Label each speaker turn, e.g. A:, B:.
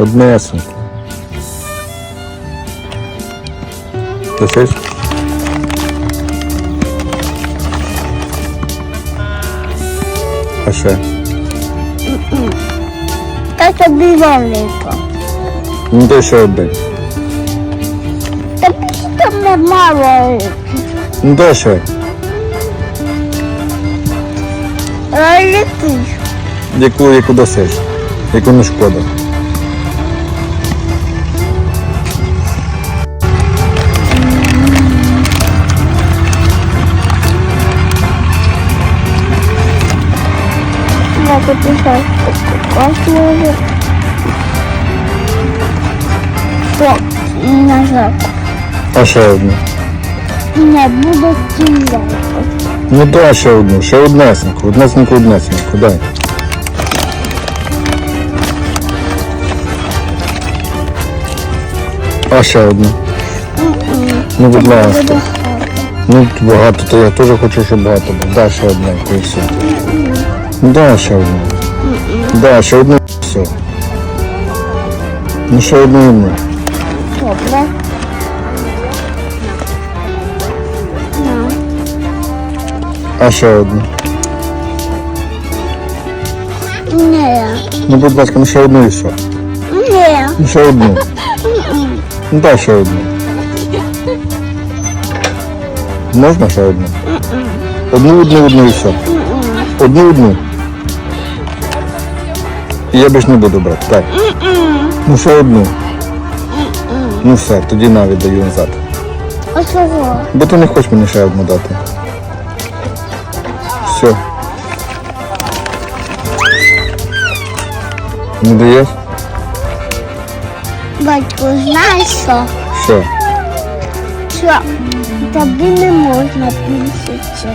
A: Однесенько. Тисяч? А ще?
B: Та тобі велико.
A: Ну то ще один.
B: Тобі там нема велико.
A: Ну то ще.
B: Великий.
A: Яку, яку досиш? Яку не шкода.
B: Я записав космос. Так, і назад.
A: А ще одну.
B: Не буде стріляти.
A: Ну дай ще одну, ще однесеньку, однесеньку, однесеньку, дай. А ще одну. Ну, будь ласка. Ну, багато, то я теж хочу, щоб багато було. Дай ще одненьку і все. Ну, дай ще одну. Дай ще одну і все. Ну, ще одну і одну.
B: Добре. На.
A: А ще одну.
B: Не.
A: Ну, будь ласка, ну ще одну і все.
B: Не.
A: Ну, ще одну. Ну, дай ще одну. Можна ще одну? Одну, одну, одну і все. Одну, одну. І я більш не буду брати. Так. Ну ще одну. Ну все, тоді навіть даю назад.
B: А чого?
A: Бо ти не хочеш мені ще одну дати. Все. Не даєш?
B: Батько, знаєш що?
A: Що?
B: Що тобі не можна це.